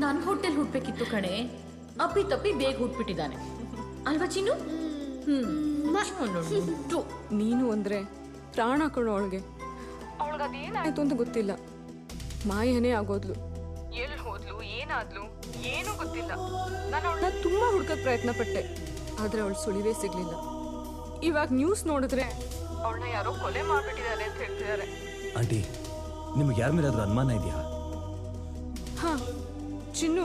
ನನ್ನ ಹೋಟೆಲ್ ಹುಟ್ಬೇಕಿತ್ತು ಕಣೆ. ಅಪ್ಪಿ ತಪ್ಪಿ ಬೇಗ ಹುಟ್ಬಿಟ್ಟಿದ್ದಾನೆ. ಅಲ್ವಾ ಚಿನ್ನು. ನೀನು ಅಂದ್ರೆ ಪ್ರಾಣ ಕಣೋ ಅವಳಿಗೆ. ಅವಳಗದೇನಾಯ್ತು ಅದೇನಾಯ್ತು ಅಂತ ಗೊತ್ತಿಲ್ಲ. ಮಾಯನೇ ಆಗೋದ್ಲು. ಎಲ್ಲಿ ಹೋದ್ಲು ಏನಾದ್ಲು ಏನೂ ಗೊತ್ತಿಲ್ಲ. ನಾನು ಅವಳನ್ನ ತುಂಬಾ ಹುಡ್ಕಕ್ ಪ್ರಯತ್ನ ಪಟ್ಟೆ ಆದ್ರೆ ಅವಳು ಸುಳಿವೇ ಸಿಗ್ಲಿಲ್ಲ. ಇವಾಗ ನ್ಯೂಸ್ ನೋಡಿದ್ರೆ ಅವಳನ್ನ ಯಾರೋ ಕೊಲೆ ಮಾಡ್ಬಿಟ್ಟಿದ್ದಾರೆ ಅಂತ ಹೇಳ್ತಿದ್ದಾರೆ. ಆಂಟಿ ನಿಮ್ಗೆ ಯಾರ ಮೇಲಾದ್ರೂ ಅನುಮಾನ ಇದೆಯಾ? ಚಿನ್ನು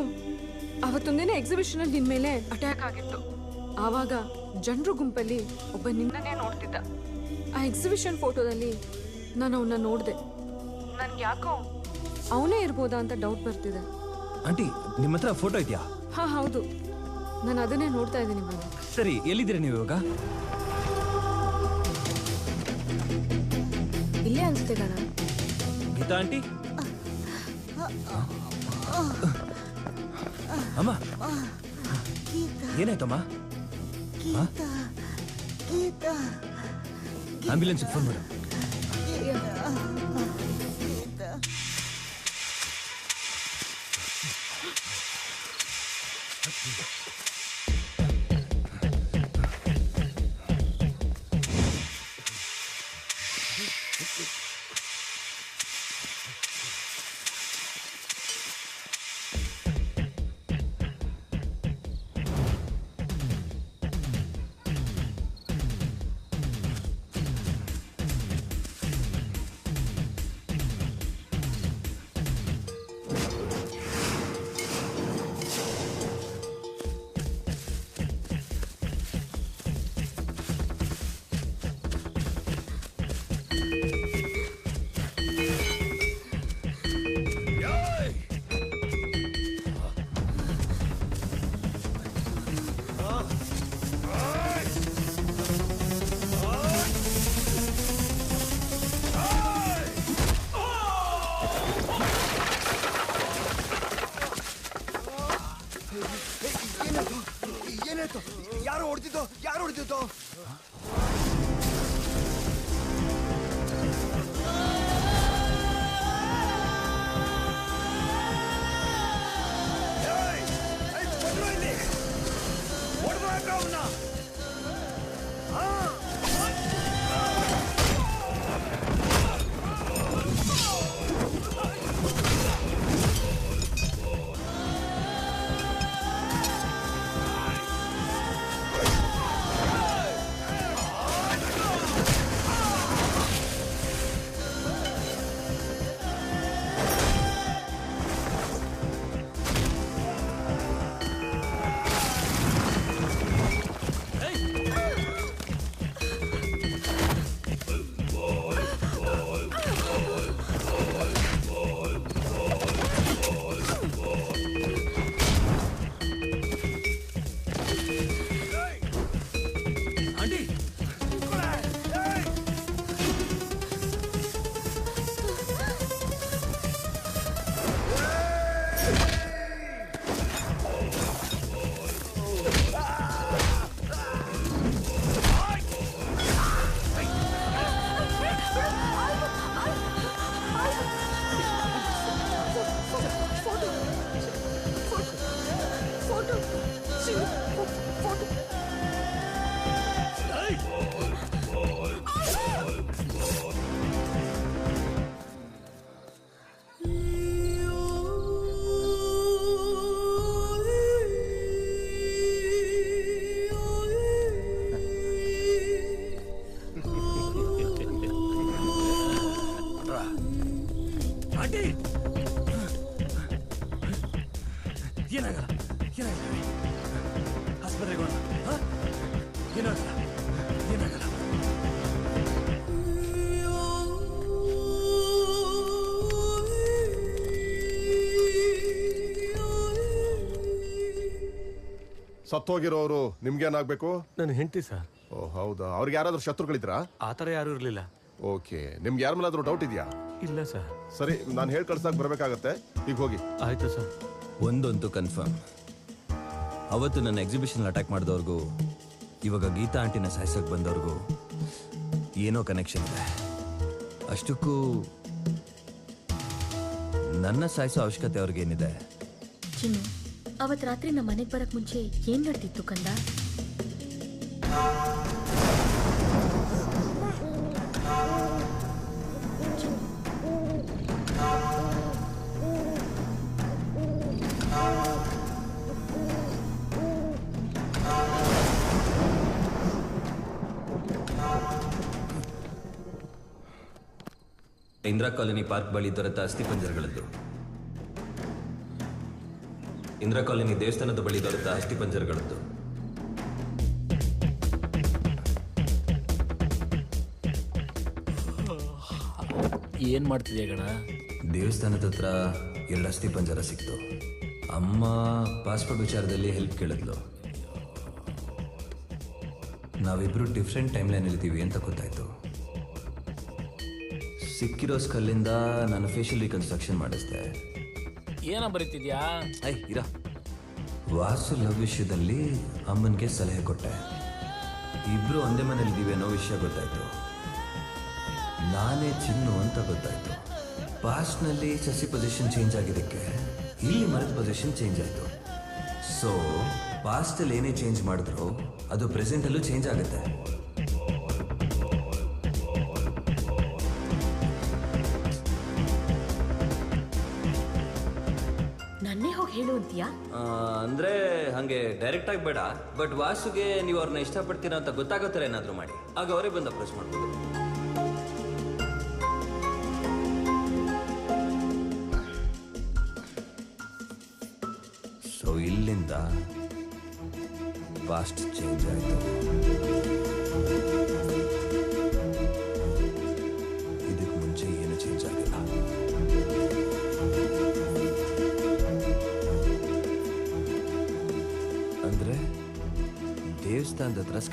ಅವತ್ತೊಂದಿನ ಎಕ್ಸಿಬಿಷನ್ ಅಲ್ಲಿ ನಿನ್ ಮೇಲೆ ಅಟ್ಯಾಕ್ ಆಗಿತ್ತು. ಆವಾಗ ಜನರು ಗುಂಪಲ್ಲಿ ಒಬ್ಬ ನಿನ್ನನ್ನೇ ನೋಡ್ತಿದ್ದ. ಆ ಎಕ್ಸಿಬಿಷನ್ ಫೋಟೋದಲ್ಲಿ ನಾನು ಅವನ್ನ ನೋಡಿದೆ. ನನ್ಗೆ ಯಾಕೋ ಅವನೇ ಇರ್ಬೋದಾ ಅಂತ ಡೌಟ್ ಬರ್ತಿದೆ. ಆಂಟಿ ನಿಮ್ಮ ಹತ್ರ ಫೋಟೋ ಇದೆಯಾ? ಹಾ ಹೌದು. ನಾನು ಅದನ್ನೇ ನೋಡ್ತಾ ಇದ್ದೀನಿ ಇವಾಗ. ಸರಿ ಎಲ್ಲಿದ್ದೀರಾ ನೀವು ಇವಾಗ? ಇಲ್ಲೇ ಅನ್ಸುತ್ತೆ ಗೀತಾ ಆಂಟಿ? ಅಮ್ಮ. ಏನಾಯ್ತಮ್ಮ? ಆಂಬ್ಯುಲೆನ್ಸ್ ಫೋನ್ ಮಾಡು. ಏನಾಯ್ತು ಏನಾಗಲ್ಲ ಏನಾಗಲ್ಲ ಆಸ್ಪತ್ರೆಗೆ ಹೋಗೋಣ? ಏನಾಗಲ್ಲ ಏನಾಗಲ್ಲ ಸತ್ತೋಗಿರೋರು ನಿಮ್ಗೇನಾಗ್ಬೇಕು ನನ್ನ ಹೆಂಡತಿ ಸರ್. ಓ ಹೌದಾ? ಅವ್ರಿಗೆ ಯಾರಾದ್ರೂ ಶತ್ರುಗಳಿದ್ರಾ? ಆ ಥರ ಯಾರೂ ಇರಲಿಲ್ಲ. ಓಕೆ. ನಿಮ್ಗೆ ಯಾರ ಮೇಲಾದ್ರೂ ಡೌಟ್ ಇದೆಯಾ? ಇಲ್ಲ ಸರ್. ಸರಿ ನಾನು ಹೇಳಿ ಕಳ್ಸಕ್ ಬರ್ಬೇಕಾಗತ್ತೆ. ಈಗ ಹೋಗಿ. ಆಯ್ತು ಸರ್. ಒಂದಂತೂ ಕನ್ಫರ್ಮ್ ಅವತ್ತು ನನ್ನ ಎಕ್ಸಿಬಿಷನ್ ಅಟ್ಯಾಕ್ ಮಾಡಿದವ್ರಿಗೂ, ಇವಾಗ ಗೀತಾ ಆಂಟಿನ ಸಾಯಿಸೋಕೆ ಬಂದವ್ರಿಗೂ ಏನೋ ಕನೆಕ್ಷನ್ ಇದೆ. ಅಷ್ಟಕ್ಕೂ ನನ್ನ ಸಾಯಿಸೋ ಅವಶ್ಯಕತೆ ಅವ್ರಿಗೇನಿದೆ? ಚಿನ್ನು, ಅವತ್ ರಾತ್ರಿ ನಮ್ಮ ಮನೆಗೆ ಬರಕ್ ಮುಂಚೆ ಏನ್ ನಡ್ತಿತ್ತು ಕಂದ? ಇಂದಿರಾ ಕಾಲೋನಿ ಪಾರ್ಕ್ ಬಳಿ ದೊರೆತ ಅಸ್ಥಿಪಂಜರಗಳದ್ದು ಇಂದಿರಾ ಕಾಲೋನಿ ದೇವಸ್ಥಾನದ ಬಳಿ ದೊರೆತ ಅಸ್ಥಿಪಂಜರಗಳದ್ದು ಏನ್ ಮಾಡ್ತಿದ್ಯಾ ಗಣ? ದೇವಸ್ಥಾನದ ಹತ್ರ ಎರಡು ಅಸ್ಥಿಪಂಜರ ಸಿಕ್ತು. ಅಮ್ಮ ಪಾಸ್ಪೋರ್ಟ್ ವಿಚಾರದಲ್ಲಿ ಹೆಲ್ಪ್ ಕೇಳಿದ್ಲು. ನಾವಿಬ್ರು ಡಿಫ್ರೆಂಟ್ ಟೈಮ್ ಲೈನ್ ಇರ್ತೀವಿ ಅಂತ ಗೊತ್ತಾಯ್ತು. ಸಿಕ್ಕಿರೋ ಸ್ಕಲ್ಲಿಂದ ನಾನು ಫೇಶಿಯಲ್ ರಿಕನ್ಸ್ಟ್ರಕ್ಷನ್ ಮಾಡಿಸ್ದೆ. ಏನ ಬರೀತಿದ್ಯಾ? ಐ ಇರ. ವಾಸು ಲವ್ ವಿಷಯದಲ್ಲಿ ಅಮ್ಮನಿಗೆ ಸಲಹೆ ಕೊಟ್ಟೆ. ಇಬ್ರು ಒಂದೇ ಮನೇಲಿದ್ದೀವಿ ಅನ್ನೋ ವಿಷಯ ಗೊತ್ತಾಯ್ತು. ನಾನೇ ಚಿನ್ನು ಅಂತ ಗೊತ್ತಾಯ್ತು. ಪಾಸ್ಟ್ನಲ್ಲಿ ಸಸಿ ಪೊಸಿಷನ್ ಚೇಂಜ್ ಆಗಿದ್ದಕ್ಕೆ ಇಲ್ಲಿ ಮರದ ಪೊಸಿಷನ್ ಚೇಂಜ್ ಆಯ್ತು. ಸೊ ಪಾಸ್ಟಲ್ಲಿ ಏನೇ ಚೇಂಜ್ ಮಾಡಿದ್ರು ಅದು ಪ್ರೆಸೆಂಟಲ್ಲೂ ಚೇಂಜ್ ಆಗುತ್ತೆ. ಅಂದ್ರೆ ಹಂಗೆ ಡೈರೆಕ್ಟ್ ಆಗಿ ಬೇಡ. ಬಟ್ ವಾಸುಗೆ ನೀವು ಅವ್ರನ್ನ ಇಷ್ಟಪಡ್ತೀರಾ ಅಂತ ಗೊತ್ತಾಗೋ ಥರ ಏನಾದರೂ ಮಾಡಿ. ಆಗ ಅವರೇ ಬಂದು ಅಪ್ರೋಚ್ ಮಾಡ್ಬೋದು. ಸೊ ಇಲ್ಲಿಂದ ಫಾಸ್ಟ್ ಚೇಂಜ್ ಆಯಿತು.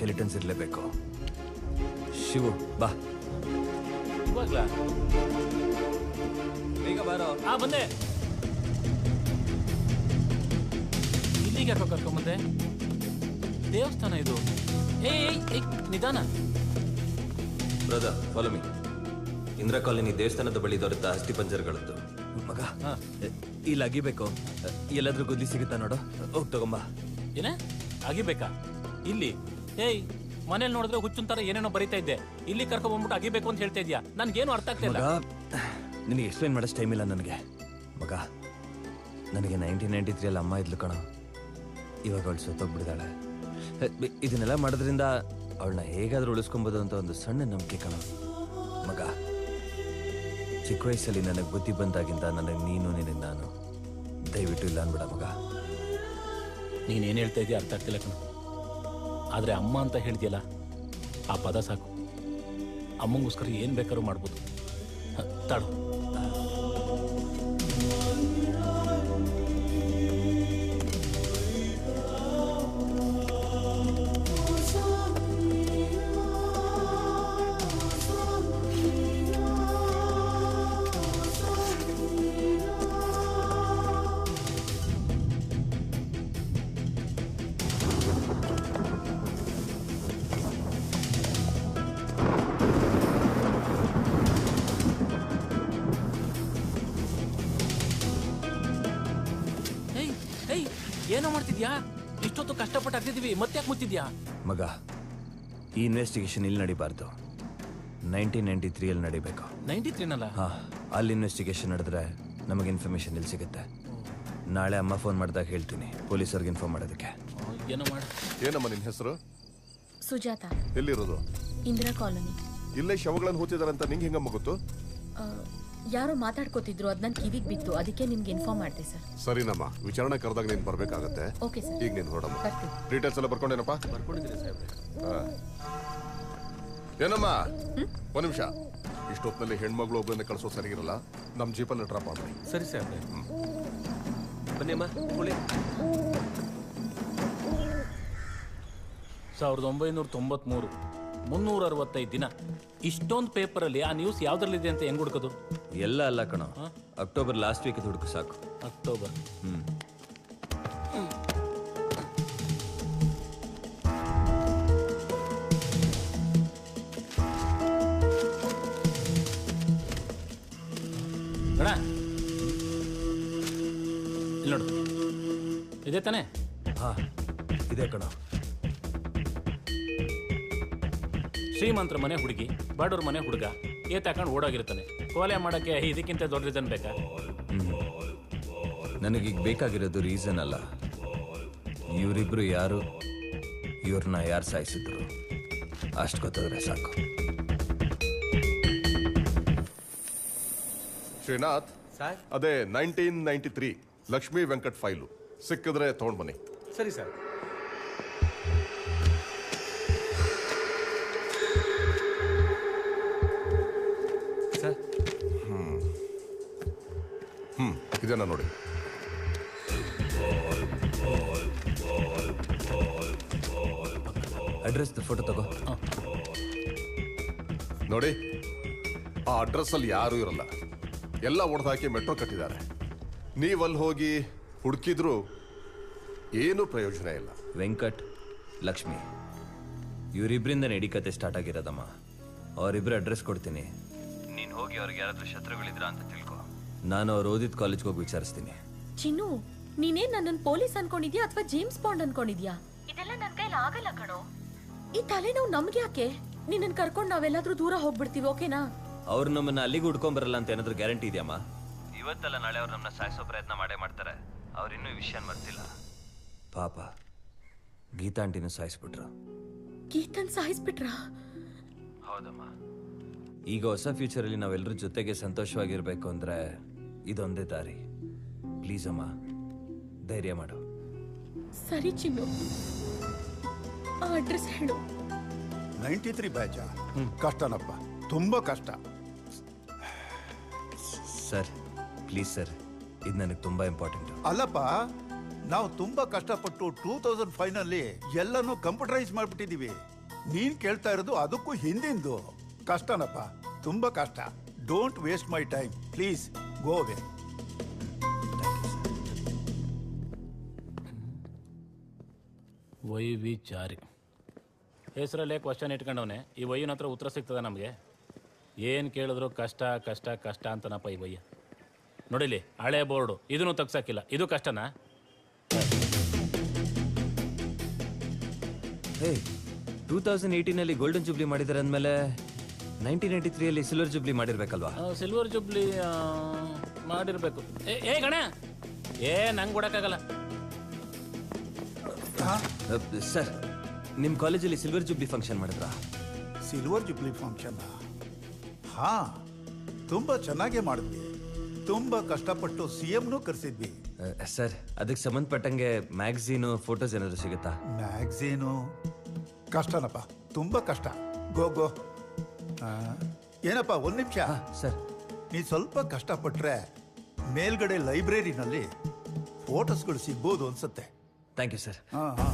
ಸ್ಕೆಲಿಟನ್ಸ್ ಇರಲೇಬೇಕು. ಶಿವು ಬಾ. ಇವಾಗ್ಲಾ ಬೇಗ ಬಾರೋ. ಆ ಬಂದೆ. ಇಲ್ಲಿಗೆ ಯಾಕೋ ಕರ್ಕೊಂಬಂದೆ? ದೇವಸ್ಥಾನ ಇದು. ಏಯ್ ಏಯ್ ಏಯ್ ನಿಧಾನ. Brother follow me Indira colony ದೇವಸ್ಥಾನದ ಬಳಿ ದೊರೆತ ಅಸ್ಥಿಪಂಜರಗಳದ್ದು ಮಗ ಹಾ. ಇಲ್ಲಿ ಅಗಿಬೇಕು ಎಲ್ಲಾದ್ರೂ ಗುದ್ದಿ ಸಿಗುತ್ತಾ ನೋಡು. ಹೋಗ್ ತಗೊಂಬಾ. ಏನ? ಅಗಿಬೇಕಾ? ಇಲ್ಲಿ. ಏಯ್ ಮನೇಲಿ ನೋಡಿದ್ರೆ ಹುಚ್ಚುನ್ ತರ ಏನೇನೋ ಬರೀತಾ ಇದ್ದೆ. ಇಲ್ಲಿ ಕರ್ಕೊಂಡ್ಬಂದ್ಬಿಟ್ಟು ಅಗಿಬೇಕು ಅಂತ ಹೇಳ್ತಾ ಇದ್ಯಾ? ನನ್ಗೇನು ಅರ್ಥ ಆಗ್ತಿಲ್ಲ ಮಗ ನಿನಗೆ ಎಕ್ಸ್ಪ್ಲೈನ್ ಮಾಡೋಷ್ಟು ಟೈಮ್ ಇಲ್ಲ ನನಗೆ. ಮಗ ನನಗೆ ನೈನ್ಟೀನ್ ನೈಂಟಿ ತ್ರೀಯಲ್ಲಿ ಅಮ್ಮ ಇದ್ಲು ಕಣ. ಇವಾಗ ಅವಳು ಸತ್ತೋಗ್ಬಿಡಿದಾಳೆ ಇದನ್ನೆಲ್ಲ ಮಾಡೋದ್ರಿಂದ ಅವಳನ್ನ ಹೇಗಾದ್ರೂ ಉಳಿಸ್ಕೊಂಬೋದು ಅಂತ ಒಂದು ಸಣ್ಣ ನಂಬಿಕೆ ಕಣ. ಮಗ ಚಿಕ್ಕ ವಯಸ್ಸಲ್ಲಿ ನನಗೆ ಬುದ್ಧಿ ಬಂದಾಗಿಂದ ನನಗೆ ನೀನು ನಿನಗೆ ನಾನು. ದಯವಿಟ್ಟು ಇಲ್ಲ ಅನ್ಬಿಡ ಮಗ. ನೀನ್ ಏನ್ ಹೇಳ್ತಾ ಇದೀಯ ಅರ್ಥ ಆಗ್ತಿಲ್ಲ ಕಣ. ಆದ್ರೆ ಅಮ್ಮ ಅಂತ ಹೇಳಿದೆಯಲ್ಲ ಆ ಪದ ಸಾಕು. ಅಮ್ಮಂಗೋಸ್ಕರ ಏನು ಬೇಕಾದ್ರೂ ಮಾಡ್ಬೋದು. ತಡ ಮಾಡ್ತಿದ್ಯಾ ಇಷ್ಟೊತ್ತು ಕಷ್ಟಪಟ್ಟು ಹಾಕ್ತಿದೀವಿ ಮತ್ತೆ ಯಾಕೆ ಮುತ್ತಿದ್ಯಾ ಮಗ ಈ ಇನ್ವೆಸ್ಟಿಗೇಷನ್ ಇಲ್ಲಿ ನಡಿಬಾರ್ದು. ನೈನ್ಟೀನ್ ನೈಂಟಿ ತ್ರೀಯಲ್ಲಿ ನಡಿಬೇಕು. ನೈಂಟಿ ತ್ರೀನಲ್ಲ? ಹಾಂ ಅಲ್ಲಿ ಇನ್ವೆಸ್ಟಿಗೇಷನ್ ನಡೆದ್ರೆ ನಮಗೆ ಇನ್ಫಾರ್ಮೇಶನ್ ಎಲ್ಲಿ ಸಿಗುತ್ತೆ. ನಾಳೆ ಅಮ್ಮ ಫೋನ್ ಮಾಡಿದಾಗ ಹೇಳ್ತೀನಿ ಪೊಲೀಸರಿಗೆ ಇನ್ಫಾರ್ಮ್ ಮಾಡೋದಕ್ಕೆ. ಏನೋ ಮಾಡ ಏನಮ್ಮ ನಿನ್ನ ಹೆಸರು? ಸುಜಾತ. ಎಲ್ಲಿರೋದು? ಇಂದಿರಾ ಕಾಲೋನಿ. ಇಲ್ಲೇ ಶವಗಳನ್ನು ಹೂತಿದಾರಂತ ನಿಂಗೆ ಹೆಂಗಮ್ಮ ಗೊತ್ತು? ಆ, ಯಾರೋ ಮಾತಾಡ್ಕೋತಿದ್ರು ಅದ್ ನನ್ ಕಿವಿಗ್ ಬಿತ್ತು. ಅದಕ್ಕೆ ನಿಮ್ಗೆ ಇನ್ಫಾರ್ಮ್ ಮಾಡಿದೆ ಸರ್ ಸರಿನಮ್ಮ ವಿಚಾರಣೆ ಕರೆದಾಗ ನೀನ್ ಬರ್ಬೇಕಾಗತ್ತೆ. ಓಕೆ ಸರ್ ಈಗ ನೀನ್ ಹೊರಡಮ್ಮ ಬರ್ತೀನಿ. ಡೀಟೇಲ್ಸ್ ಎಲ್ಲ ಬರ್ಕೊಂಡೇನಪ್ಪ? ಹಾ. ಏನಮ್ಮ? ಒಂದ್ ನಿಮಿಷ. ಇಷ್ಟೊತ್ತಿನಲ್ಲಿ ಹೆಣ್ಮಗಳು ಒಬ್ಬರನ್ನ ಕಳ್ಸೋದು ಸರಿ ಇರಲ್ಲ ನಮ್ಮ ಜೀಪಲ್ಲಿ ಡ್ರಾಪ್ ಮಾಡಿ ಸರಿ ಸರ್ ಬನ್ನಿ ಅಮ್ಮ ಸಾವಿರದ ಒಂಬೈನೂರ ತೊಂಬತ್ಮೂರು ಮುನ್ನೂರ ಅರವತ್ತೈದು ದಿನ. ಇಷ್ಟೊಂದು ಪೇಪರಲ್ಲಿ ಆ ನ್ಯೂಸ್ ಯಾವ್ದ್ರಲ್ಲಿದೆ ಅಂತ ಹೆಂಗ್ ಹುಡುಕೋದು? ಎಲ್ಲ ಅಲ್ಲ ಕಣೋ. ಅಕ್ಟೋಬರ್ ಲಾಸ್ಟ್ ವೀಕ್ ಹುಡುಕು ಸಾಕು. ಅಕ್ಟೋಬರ್. ಹ್ಮ್. ನೋಡ ಇಲ್ಲಿ ನೋಡು. ಇದೆ ತಾನೆ? ಹಾ ಇದೆ ಕಣ. ಶ್ರೀಮಂತರ ಮನೆ ಹುಡುಗಿ ಬಡವ್ರ ಮನೆ ಹುಡುಗ. ಏ ತಕೊಂಡು ಓಡೋಗಿರ್ತಾನೆ. ಕೋಲೆ ಮಾಡೋಕ್ಕೆ ಇದಕ್ಕಿಂತ ದೊಡ್ಡ ರೀಸನ್ ಬೇಕಾ? ನನಗೀಗ ಬೇಕಾಗಿರೋದು ರೀಸನ್ ಅಲ್ಲ. ಇವರಿಬ್ರು ಯಾರು ಇವ್ರನ್ನ ಯಾರು ಸಾಯಿಸಿದ್ರು? ಅಷ್ಟು ಗೊತ್ತಾದ್ರೆ ಸಾಕು. ಶ್ರೀನಾಥ್ ಸರ್? ಅದೇ nineteen ninety three Lakshmi Venkat file. ಸಿಕ್ಕಿದ್ರೆ ತಗೊಂಡ್ ಬನ್ನಿ. Sir sir. ಹ್ಮ್ ಇದನ್ನ ನೋಡಿ. ಅಡ್ರೆಸ್ ಫೋಟೋ ತಗೋ. ನೋಡಿ ಆ ಅಡ್ರೆಸ್ ಅಲ್ಲಿ ಯಾರೂ ಇರಲ್ಲ. ಎಲ್ಲ ಹೊಡೆದಾಕಿ ಮೆಟ್ರೋ ಕಟ್ಟಿದ್ದಾರೆ. ನೀವಲ್ಲಿ ಹೋಗಿ ಹುಡುಕಿದ್ರು ಏನೂ ಪ್ರಯೋಜನ ಇಲ್ಲ. ವೆಂಕಟ್ ಲಕ್ಷ್ಮಿ ಇವರಿಬ್ಬರಿಂದ ನಡಿ ಕತೆ ಸ್ಟಾರ್ಟ್ ಆಗಿರೋದಮ್ಮ. ಅವರಿಬ್ಬರು ಅಡ್ರೆಸ್ ಕೊಡ್ತೀನಿ. ನೀನು ಹೋಗಿ ಅವ್ರಿಗೆ ಯಾರಾದರೂ ಶತ್ರುಗಳಿದ್ರ ಅಂತ ತಿಳ್ಕೊ. ನಾನು ಅವ್ರು ಓದಿದ ಕಾಲೇಜ್ಗೆ ಹೋಗಿ ವಿಚಾರಿಸ್ತೀನಿ. ಚಿನ್ನು ನೀನೇ ನನ್ನನ್ ಪೊಲೀಸ್ ಅನ್ಕೊಂಡಿದ್ಯಾ ಅಥವಾ ಜೇಮ್ಸ್ ಬಾಂಡ್ ಅನ್ಕೊಂಡಿದ್ಯಾ? ಇದೆಲ್ಲ ನನ್ ಕೈಲಿ ಆಗಲ್ಲ ಕಣೋ. ಈ ತಲೆನೋವು ನಮ್ಗೆ ಯಾಕೆ? ನಿನ್ನನ್ ಕರ್ಕೊಂಡು ನಾವೆಲ್ಲಾದ್ರೂ ದೂರ ಹೋಗ್ಬಿಡ್ತೀವಿ ಓಕೆನಾ? ಅವ್ರು ನಮ್ಮನ್ನ ಅಲ್ಲಿಗೆ ಹುಡ್ಕೊಂಡ್ ಬರಲ್ಲ ಅಂತ ಏನಾದ್ರೂ ಗ್ಯಾರಂಟಿ ಇದೆಯಮ್ಮ ಇವತ್ತಲ್ಲ ನಾಳೆ ಅವ್ರು ನಮ್ಮನ್ನ ಸಾಯಿಸೋ ಪ್ರಯತ್ನ ಮಾಡೇ ಮಾಡ್ತಾರೆ. ಅವ್ರು ಇನ್ನೂ ಈ ವಿಷಯ ಮರ್ತಿಲ್ಲ. ಪಾಪ ಗೀತಾಂಟಿನೂ ಸಾಯಿಸ್ಬಿಟ್ರ. ಗೀತನ್ ಸಾಯಿಸ್ಬಿಟ್ರಾ? ಹೌದಮ್ಮ. ಈಗ ಹೊಸ ಫ್ಯೂಚರಲ್ಲಿ ನಾವೆಲ್ಲರೂ ಜೊತೆಗೆ ಸಂತೋಷವಾಗಿರ್ಬೇಕು ಅಂದ್ರೆ ಇದೊಂದೇ ದಾರಿ. ಪ್ಲೀಸ್ ಅಮ್ಮ ಧೈರ್ಯ ಮಾಡು. ಸರಿ ಚಿನ್ನು. ಆ ಅಡ್ರೆಸ್ ಹೇಳು. ನೈಂಟಿ ತ್ರೀ ಬ್ಯಾಚ? ಕಷ್ಟನಪ್ಪ ತುಂಬಾ ಕಷ್ಟ. ಸರ್ ಪ್ಲೀಸ್ ಸರ್ ಇದು ನನಗೆ ತುಂಬಾ ಇಂಪಾರ್ಟೆಂಟ್. ಅಲ್ಲಪ್ಪ ನಾವು ತುಂಬಾ ಕಷ್ಟಪಟ್ಟು ಟೂ ತೌಸಂಡ್ ಫೈವ್ನಲ್ಲಿ ಎಲ್ಲನೂ ಕಂಪ್ಯೂಟರೈಸ್ ಮಾಡ್ಬಿಟ್ಟಿದೀವಿ ನೀನ್ ಕೇಳ್ತಾ ಇರೋದು ಅದಕ್ಕೂ ಹಿಂದಿಂದು. ಕಷ್ಟನಪ್ಪ ತುಂಬಾ ಕಷ್ಟ. Don't waste my time please go away Y V Chari ಹೆಸರಲ್ಲೇ ಕ್ವಶನ್ ಇಟ್ಕೊಂಡವನೆ. ಈ ವಯ್ಯನ ಹತ್ರ ಉತ್ತರ ಸಿಗ್ತದೆ ನಮಗೆ? ಏನು ಕೇಳಿದ್ರು ಕಷ್ಟ ಕಷ್ಟ ಕಷ್ಟ ಅಂತನಪ್ಪ ಈ ವಯ್ಯ ನೋಡಿಲಿ ಹಳೆ ಬೋರ್ಡು. ಇದನ್ನು ತಗ್ಸಾಕಿಲ್ಲ. ಇದು ಕಷ್ಟನಾ? ಹೇ ಟೂ ತೌಸಂಡ್ ಏಯ್ಟೀನಲ್ಲಿ ಗೋಲ್ಡನ್ ಜೂಬ್ಲಿ ಮಾಡಿದ್ದಾರೆ ಅಂದಮೇಲೆ ನೈನ್ಟೀನ್ ಏಯ್ಟಿ ತ್ರೀಯಲ್ಲಿ ಸಿಲ್ವರ್ ಜುಬ್ಲಿ ಮಾಡಿರ್ಬೇಕಲ್ವಾ? ಸಿಲ್ವರ್ ಜುಬ್ಲಿ ಮಾಡಿರ್ಬೇಕು. ಏ ಏ ಗಣ ಏ ನಂಗೆ ಕೊಡಕ್ಕಾಗಲ್ಲ. ಸರ್ ನಿಮ್ಮ ಕಾಲೇಜಲ್ಲಿ ಸಿಲ್ವರ್ ಜುಬ್ಲಿ ಫಂಕ್ಷನ್ ಮಾಡಿದ್ರಾ? ಸಿಲ್ವರ್ ಜುಬ್ಲಿ ಫಂಕ್ಷನ್ ಹಾ ತುಂಬಾ ಚೆನ್ನಾಗೇ ಮಾಡಿದ್ವಿ. ತುಂಬಾ ಕಷ್ಟಪಟ್ಟು ಸಿ ಎಂನು ಕರೆಸಿದ್ವಿ. ಅಹ್, ಸರ್ ಅದಕ್ಕೆ ಸಂಬಂಧಪಟ್ಟಂಗೆ ಮ್ಯಾಗ್ಝೀನು ಫೋಟೋಸ್ ಏನಾದರೂ ಸಿಗುತ್ತಾ? ಮ್ಯಾಗ್ಝೀನು? ಕಷ್ಟನಪ್ಪ ತುಂಬಾ ಕಷ್ಟ. ಗೋ ಗೋ. ಆ, ಏನಪ್ಪ ಒಂದ್ ನಿಮಿಷ? ಸರ್. ನೀ ಸ್ವಲ್ಪ ಕಷ್ಟಪಟ್ರೆ ಮೇಲ್ಗಡೆ ಲೈಬ್ರರಿನಲ್ಲಿ ಫೋಟೋಸ್ಗಳು ಸಿಗ್ಬೋದು ಅನ್ಸುತ್ತೆ. Thank you sir. ಹಾ ಹಾ.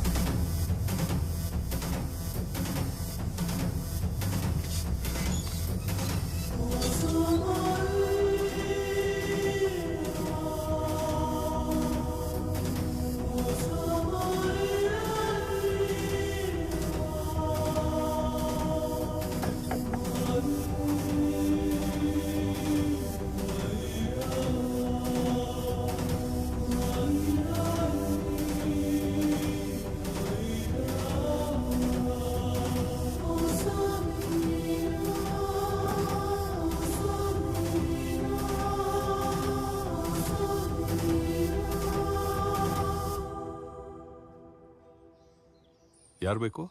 ಯಾರು ಬೇಕು?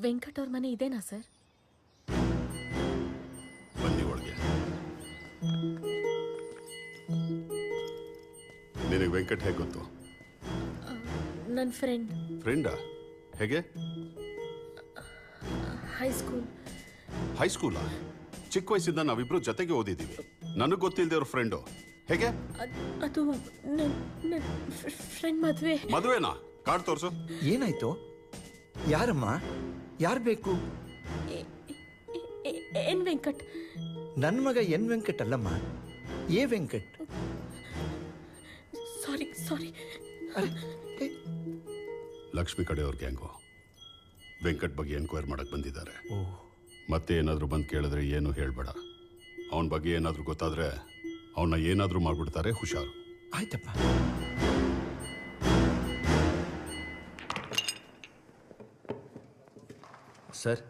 ವೆಂಕಟ್ ಅವ್ರ ಮನೆ ಇದೇನಾ ಸರ್? ಬನ್ನಿ ಒಳಗೆ. ನಿನಗೆ ವೆಂಕಟ್ ಹೇಗೆ ಗೊತ್ತು? ನನ್ನ ಫ್ರೆಂಡ್. ಫ್ರೆಂಡಾ? ಹೇಗೆ? ಹೈಸ್ಕೂಲ್ ಹೈಸ್ಕೂಲಾ ಚಿಕ್ಕ ವಯಸ್ಸಿಂದ ನಾವಿಬ್ರು ಜೊತೆಗೆ ಓದಿದ್ದೀವಿ ನನಗೆ ಗೊತ್ತಿಲ್ಲದೆ ಅವ್ರ ಫ್ರೆಂಡು. ಹೇಗೆ? ಅದು ನನ್ನ ಫ್ರೆಂಡ್ ಮದುವೆ. ಮದುವೆನಾ? ಕಾರ್ಡ್ ತೋರಿಸು. ಏನಾಯ್ತು? ಯಾರಮ್ಮ? ಯಾರು ಬೇಕು? ಎನ್ ವೆಂಕಟ್. ನನ್ನ ಮಗ ಎನ್ ವೆಂಕಟ್ ಅಲ್ಲಮ್ಮ. A Venkat. Sorry sorry. Lakshmi ಕಡೆಯವ್ರ gang. Venkat ಬಗ್ಗೆ ಎನ್ಕ್ವೈರ್ ಮಾಡಕ್ ಬಂದಿದ್ದಾರೆ. ಮತ್ತೆ ಏನಾದರೂ ಬಂದು ಕೇಳಿದ್ರೆ ಏನು ಹೇಳ್ಬೇಡ. ಅವನ ಬಗ್ಗೆ ಏನಾದರೂ ಗೊತ್ತಾದ್ರೆ ಅವನ್ನ ಏನಾದರೂ ಮಾಡ್ಬಿಡ್ತಾರೆ ಹುಷಾರು. ಆಯ್ತಪ್ಪ. ಸರ್